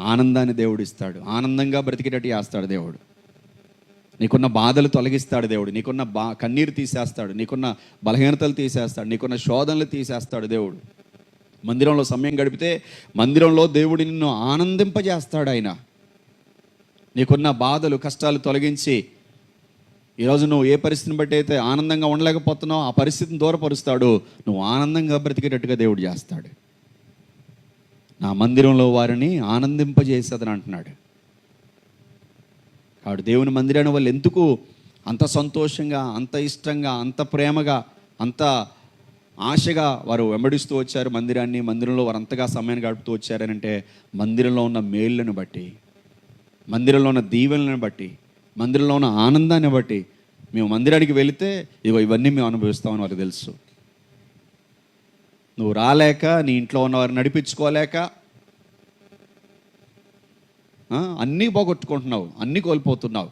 ఆనందాన్ని దేవుడు ఇస్తాడు ఆనందంగా బ్రతికేటట్టు చేస్తాడు దేవుడు. నీకున్న బాధలు తొలగిస్తాడు దేవుడు. నీకున్న బా కన్నీరు తీసేస్తాడు. నీకున్న బలహీనతలు తీసేస్తాడు. నీకున్న శోధనలు తీసేస్తాడు దేవుడు. మందిరంలో సమయం గడిపితే మందిరంలో దేవుడు నిన్ను ఆనందింపజేస్తాడు ఆయన నీకున్న బాధలు కష్టాలు తొలగించి ఈరోజు నువ్వు ఏ పరిస్థితిని బట్టి అయితే ఆనందంగా ఉండలేకపోతున్నావు ఆ పరిస్థితిని దూరపరుస్తాడు. నువ్వు ఆనందంగా బ్రతికేటట్టుగా దేవుడు చేస్తాడు. నా మందిరంలో వారిని ఆనందింపజేసేదని అంటున్నాడు. కాబట్టి దేవుని మందిరాన్ని వాళ్ళు ఎందుకు అంత సంతోషంగా అంత ఇష్టంగా అంత ప్రేమగా అంత ఆశగా వారు వెంబడిస్తూ వచ్చారు మందిరాన్ని మందిరంలో వారు అంతగా సమయాన్ని గడుపుతూ వచ్చారనంటే మందిరంలో ఉన్న మేళ్ళను బట్టి మందిరంలో ఉన్న దీవెనలను బట్టి మందిరంలో ఉన్న ఆనందాన్ని బట్టి మేము మందిరానికి వెళితే ఇగో ఇవన్నీ మేము అనుభవిస్తామని వారికి తెలుసు. నువ్వు రాలేక నీ ఇంట్లో ఉన్నవారిని నడిపించుకోలేక అన్నీ పోగొట్టుకుంటున్నావు అన్నీ కోల్పోతున్నావు.